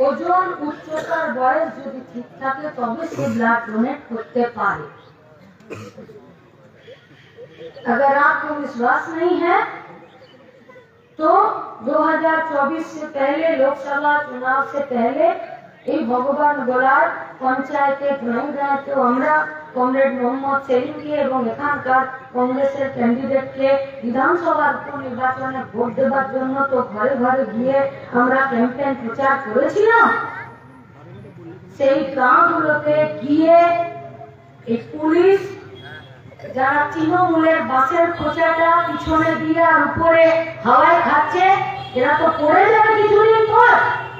ওজন উচ্চতার বয়স যদি ঠিক থাকে তবে সে ব্লাড ডোনেট করতে পারে अगर आपको विश्वास नहीं है तो 2024 से पहले लोकसभा चुनाव से पहले এই ভগবান গোলার পঞ্চায়েতে গ্রাম দায়িত্ব আমরা কমরেড মোহাম্মদ সেলিমকে এবং এখানকার কংগ্রেসের ক্যান্ডিডেটকে বিধানসভার উপনির্বাচনে ভোট দেওয়ার জন্য তো ঘরে ঘরে গিয়ে আমরা ক্যাম্পেইন প্রচার করেছিলাম। সেই গ্রামগুলোতে গিয়ে এই পুলিশ, যারা তৃণমূলের বাসের খোঁচাটা পিছনে দিয়ে আর উপরে হাওয়ায় খাচ্ছে, এরা তো পড়ে যাবে কিছুদিন পর।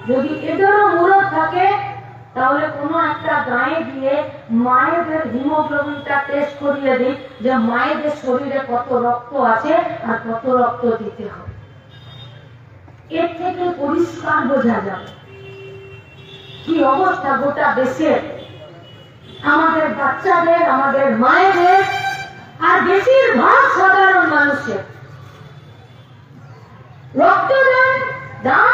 যদি এদেরও মূলত থাকে তাহলে কোনো একটা গায়ে গিয়ে মায়েদের হিমোগ্লোবিনটা টেস্ট করিয়ে দিন যে মায়েদের শরীরে কত রক্ত আছে আর কত রক্ত দিতে হবে। এর থেকে পরিষ্কার বোঝা যাবে কি অবস্থা গোটা দেশের। আমাদের বাচ্চাদের, আমাদের মায়েদের আর বেশিরভাগ সাধারণ মানুষের। রক্তদান, দান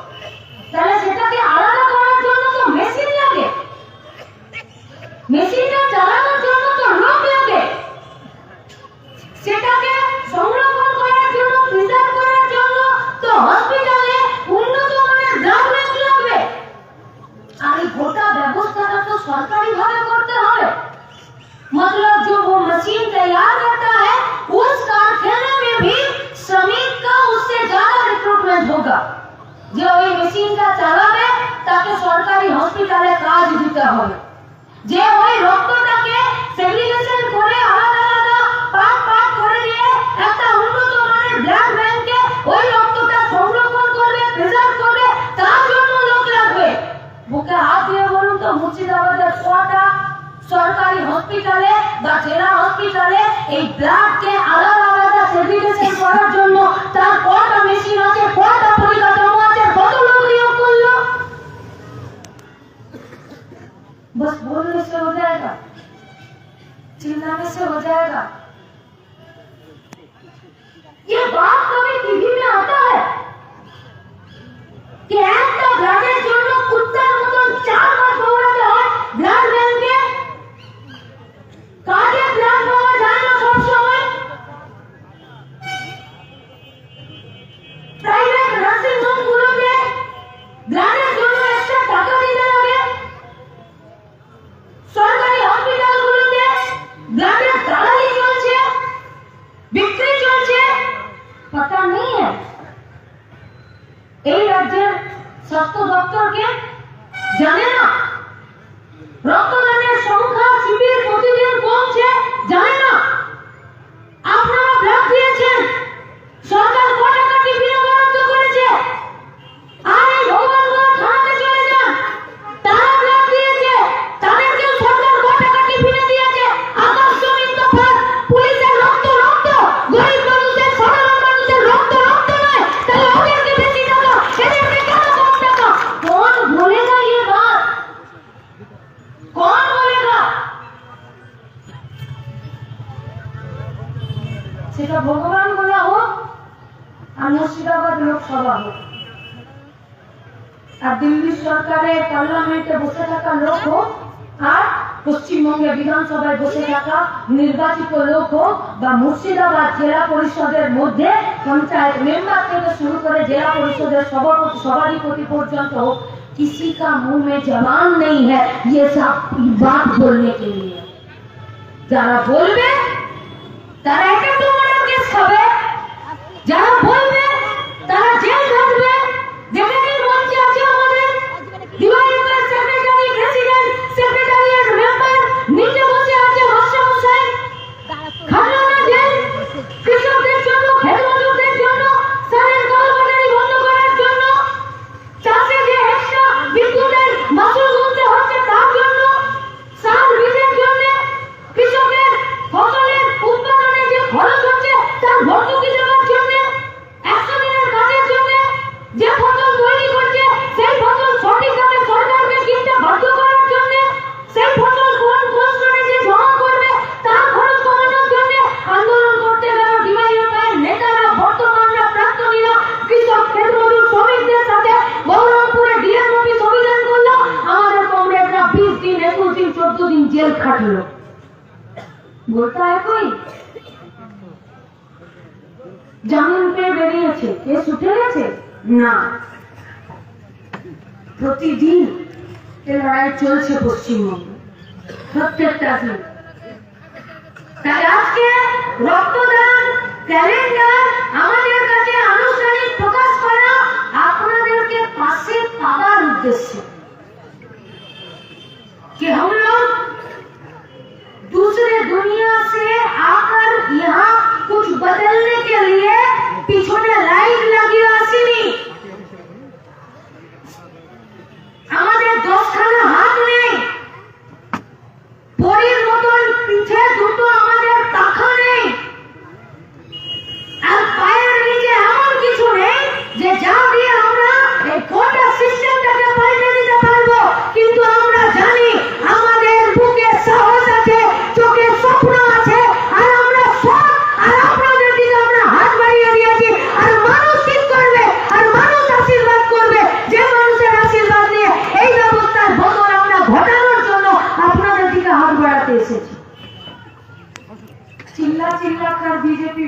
তাহলে সেটাকে আলাদা করার জন্য তো মেশিন লাগে মেশিনটা চালানোর জন্য তো লোক লাগে সেটাকে সংরক্ষণ করার জন্য প্রিজার্ভ করার জন্য তো হসপিটালে উন্নত মানের ব্লাড ব্যাংক লাগবে আর এই গোটা ব্যবস্থাটা তো সরকারি ভাবে করতে হবে मतलब जो वो मशीन तैयार करता है उस कारखाने में भी श्रमिक का उससे ज्यादा रिक्रूटमेंट होगा যে ওই মেশিনটা চালাবে, তাকে সরকারি হসপিটালে কাজ দিতে হবে। যে ওই রক্তটাকে সেগ্রিগেশন করে আলাদা আলাদা পাক পাক করে দিয়ে একটা উন্নত মানের ব্লাড ব্যাংকে ওই রক্তটা সংরক্ষণ করবে প্রিজার্ভ করবে, তার জন্য লোক লাগবে বুকে হাত দিয়ে বলুন তো, মুর্শিদাবাদের কটা সরকারি হসপিটালে বা জেলা হসপিটালে এই ব্লাডকে আলাদা আলাদা সেগ্রিগেশন করার জন্য তার কটা মেশিন আছে, কটা পরিকাঠামো बस बोलने से हो जाएगा चिल्लाने से हो जाएगा ये बात कभी टीवी में आता है कि एक तो ब्राह्मण जो लोग कुत्ता चार बार बोल সেটা ভগবান বলা হোক আর মুর্শিদাবাদ লোকসভা হোক আর দিল্লি সরকারের পার্লামেন্টে বসে থাকা লোক হোক আর পশ্চিমবঙ্গে বিধানসভায় বসে থাকা নির্বাচিত লোক হোক বা মুর্শিদাবাদ জেলা পরিষদের মধ্যে পঞ্চায়েত মেম্বার থেকে শুরু করে জেলা পরিষদের সভাপতি সভাধিপতি পর্যন্ত হোক किसी का मुंह में जबान नहीं है ये सब बात बोलने के लिए যারা বলবে তারা জামিন পেয়ে বেরিয়েছে কেস উঠে গেছে না প্রতিদিন এ লড়াই চলছে পশ্চিমবঙ্গে প্রত্যেকটা দিন তাই আজকে রক্তদান ক্যালেন্ডার আমাদের কাছে আনুষ্ঠানিক প্রকাশ করা আপনাদেরকে পাশে পাওয়ার উদ্দেশ্যে कि हम लोग दूसरे दुनिया से आकर यहाँ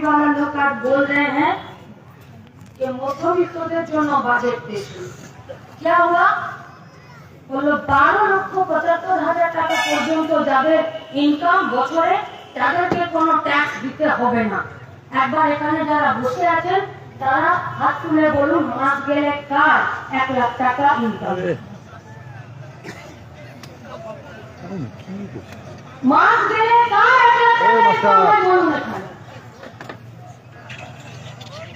वाला लोग आज बोल रहे हैं कि মধ্যবিত্তদের জন্য বাজেট পেশ হলো। क्या हुआ বললো বারো লক্ষ পঁচাত্তর হাজার টাকা পর্যন্ত যাদের ইনকাম বছরে তাদেরকে কোনো ট্যাক্স দিতে হবে না একবার এখানে যারা বসে আছেন তারা হাত তুলে বলুন মাস গেলে কার এক লাখ টাকা ইনকাম মাস গেলে কার এক লাখ টাকা ইনকাম হয় বলুন এখানে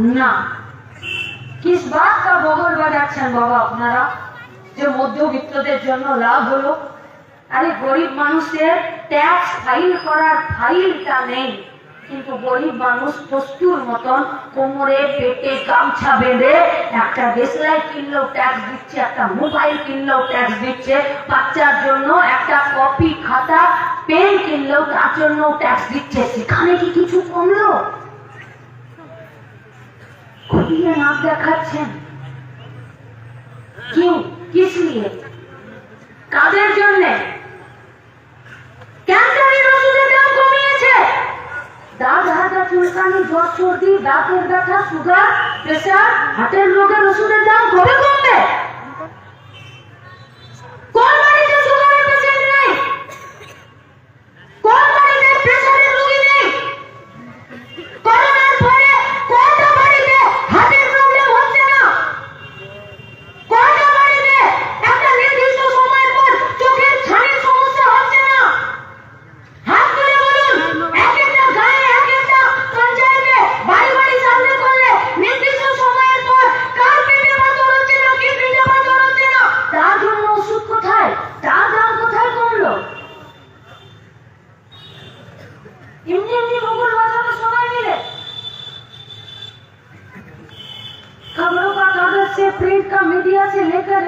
না। কিস বাত কা বগল বাজাচ্ছেন বাবা আপনারা? যে মধ্যবিত্তদের জন্য লাভ হলো। আরে গরিব মানুষের ট্যাক্স ফাইল করার ফাইলটা নেই। কিন্তু গরিব মানুষ প্রস্তুর মতন কোমরে পেটে গামছা বেঁধে একটা দেশলাই কিনলেও ট্যাক্স দিচ্ছে, একটা মোবাইল কিনলেও ট্যাক্স দিচ্ছে, বাচ্চার জন্য একটা কপি খাতা পেন কিনলেও তার জন্য ট্যাক্স দিচ্ছে। সেখানে কি কিছু কমলো? খতিয়ে নাম দেখাচ্ছেন? কিউ কিস নিয়ে? কাদের জন্য? ক্যান্সারের ওষুধের দাম কমিয়েছে। জ্বর, সর্দি, দাঁতের ব্যথা, সুগার প্রেশার হার্টের রোগের ওষুধের দাম কবে কমবে?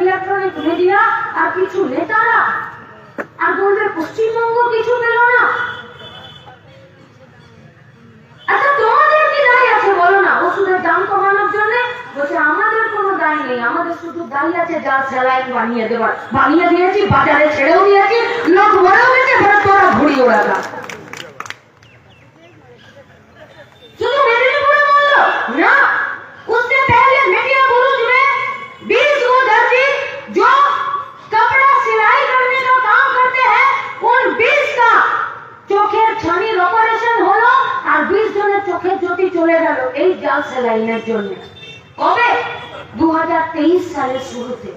ইলেকট্রনিক মিডিয়া আর কিছু নেতারা আর বলবে, পশ্চিমবঙ্গ কিছু পেল না। আচ্ছা আছে বলো না? ওষুধের দাম কমানোর বলছে, আমাদের কোনো নেই। আমাদের শুধু দায়ী আছে যা স্যালাইন বানিয়ে দেবার। বানিয়ে দিয়েছি, বাজারে ছেড়েও দিয়েছি, লোক মরেও গেছে তোরা ঘুরিয়ে ওড়ালা জাল জন্য। কবে? দু সালের শুরুতে।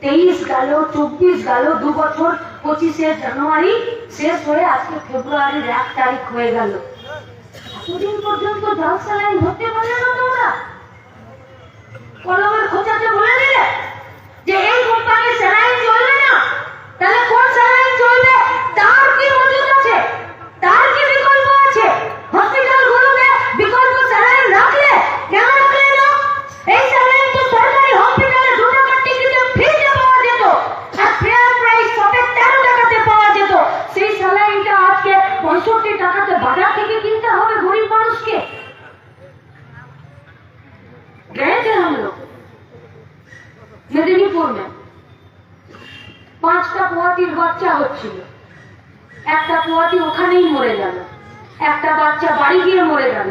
তেইশ গেল, চব্বিশ গেল, দু বছর পঁচিশে জানুয়ারি, শেষ হয়ে আজকে ফেব্রুয়ারির এক তারিখ হয়ে গেল। এতদিন পর্যন্ত জল স্যালাইন ধরতে না তোমরা? কলমের বলে দিলে যে এই কোম্পানি চলবে না। তাহলে में পাঁচটা পোয়াতির বাচ্চা হচ্ছিল। একটা পোয়াতি ওখানেই মরে গেল। একটা বাচ্চা বাড়ি গিয়ে মরে গেল।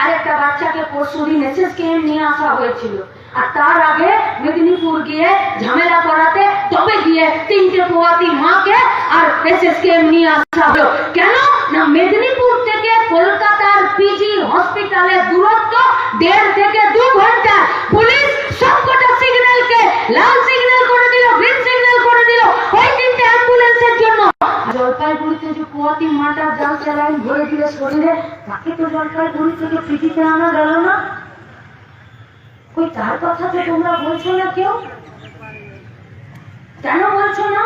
আর একটা বাচ্চাকে পরশুদিন এসএসকেএম নিয়ে আসা হয়েছিল। আর তার আগে মেদিনীপুর গিয়ে ঝামেলা করাতে তবে গিয়ে তিনটে পোয়াতি মাকে আর এসএসকেএম নিয়ে আসা হলো। কেন? না, মেদিনীপুর থেকে কলকাতার পিজি হসপিটালের দূরত্ব দেড় থেকে দু ঘণ্টা পুলিশ সবকটা সিগন্যালকে লাল সিগন্যাল করে দিল গ্রিন সিগন্যাল করে দিল ওই তিনটে অ্যাম্বুলেন্সের জন্য জলপাইগুড়িতে যে কুয়াতি মাটা জাল স্যালাইন দিল শরীরে তাকে তো জলপাইগুড়ি থেকে পিটিতে আনা গেল না। ওই তার কথা তো তোমরা বলছো না কেউ? কেন বলছো না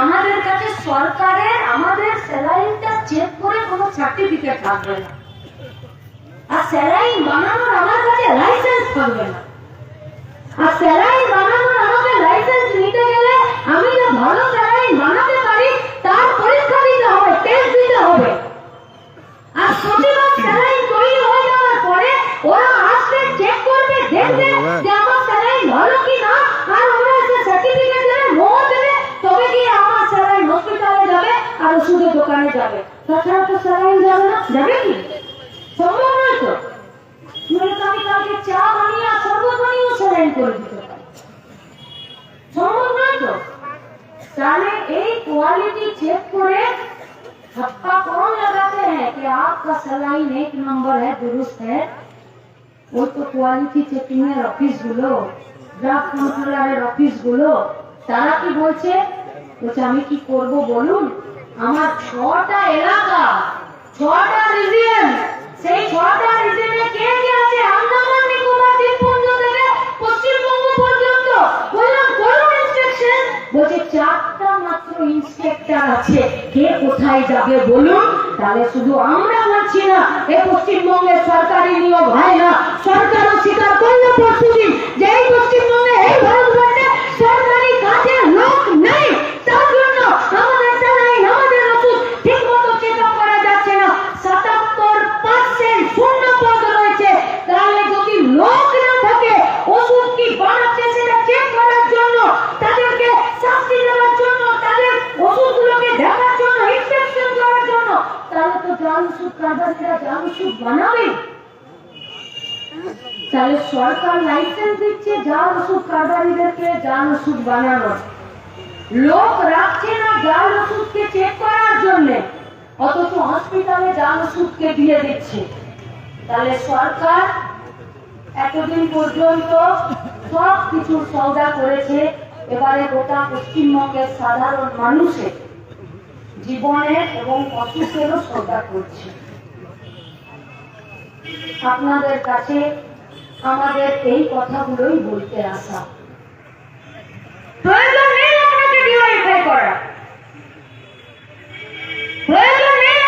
আমাদের কাছে সরকারের, আমাদের স্যালাইনটা চেক করে কোনো সার্টিফিকেট থাকবে না। আর স্যালাইন বানানোর আমার কাছে লাইসেন্স থাকবে না। আর স্যালাইন বানানোর আমাকে লাইসেন্স নিতে গেলে আমি যে ভালো স্যালাইন বানাতে পারি তার পরীক্ষা দিতে হবে টেস্ট দিতে হবে আর প্রতিবার স্যালাইন তৈরি হয়ে যাওয়ার পরে ওরা আসবে চেক করবে দেখবে যে আমার স্যালাইন ভালো কি না আর ওরা যে সার্টিফিকেট দেবে মোহর দেবে তবে গিয়ে আমার স্যালাইন হসপিটালে যাবে আর ওষুধের দোকানে যাবে তাছাড়া তো স্যালাইন যাবে না যাবে কি সম্ভব নয় তো নইলে তো আমি কালকে চা বানিয়ে আর শরবত বানিয়েও স্যালাইন করে দিতে পারি সম্ভব নয় তো তাহলে এই কোয়ালিটি চেক করে थप्पा कौन लगाते हैं कि आपका सलाइन एक नंबर है दुरुस्त है ওই তো কোয়ালিটি চেকিং এর অফিস গুলো ড্রাগ কন্ট্রোলারের অফিস গুলো তারা কি বলছে বলছে আমি কি করব বলুন আমার ছটা এলাকা, ছটা রিজিয়ন সেই ছটা রিজিয়নে কে কে আছে? আন্দামান নিকোবর দ্বীপপুঞ্জ থেকে পশ্চিমবঙ্গ পর্যন্ত। বললাম করুন ইনস্ট্রাকশন বলছে, চারটা মাত্র ইন্সপেক্টর আছে। কে কোথায় যাবে বলুন? তাহলে শুধু আমরা বলছি না, এ পশ্চিমবঙ্গের সরকারি নিয়োগ হয় না। সরকারও স্বীকার করল পরশুদিন যে এই পশ্চিমবঙ্গে, এই ভারতবর্ষে সরকারি কাজে লোক নেই তার জন্য আমাদের স্যালারি আমাদের ওষুধ ঠিক মতো চেক আপ করা যাচ্ছে না সাতাত্তর পার্সেন্ট শূন্য পদ রয়েছে তাহলে যদি লোক না থাকে ওষুধ কি বানাচ্ছে সেটা চেক করার জন্য তাদেরকে শাস্তি দেওয়ার জন্য তাদের ওষুধগুলোকে দেখার জন্য ইনস্পেকশন করার জন্য তাহলে তো জাল ওষুধ কারবারিরা জাল ওষুধ বানাবে তাহলে সরকার লাইসেন্স দিচ্ছে জাল ওষুধ কারবারিদেরকে জাল ওষুধ বানানোর। লোক রাখছে না জাল ওষুধকে চেক করার জন্য, অথচ হসপিটালে জাল ওষুধকে দিয়ে দিচ্ছে। তাহলে সরকার এতদিন পর্যন্ত সব কিছু সৌদা করেছে, এবারে গোটা পশ্চিমবঙ্গের সাধারণ মানুষের জীবনের এবং অসুখেরও সৌদা করছে। আপনাদের কাছে আমাদের এই কথাগুলোই বলতে আসা। প্রয়োজন নেই আপনাকে করা। প্রয়োজন নেই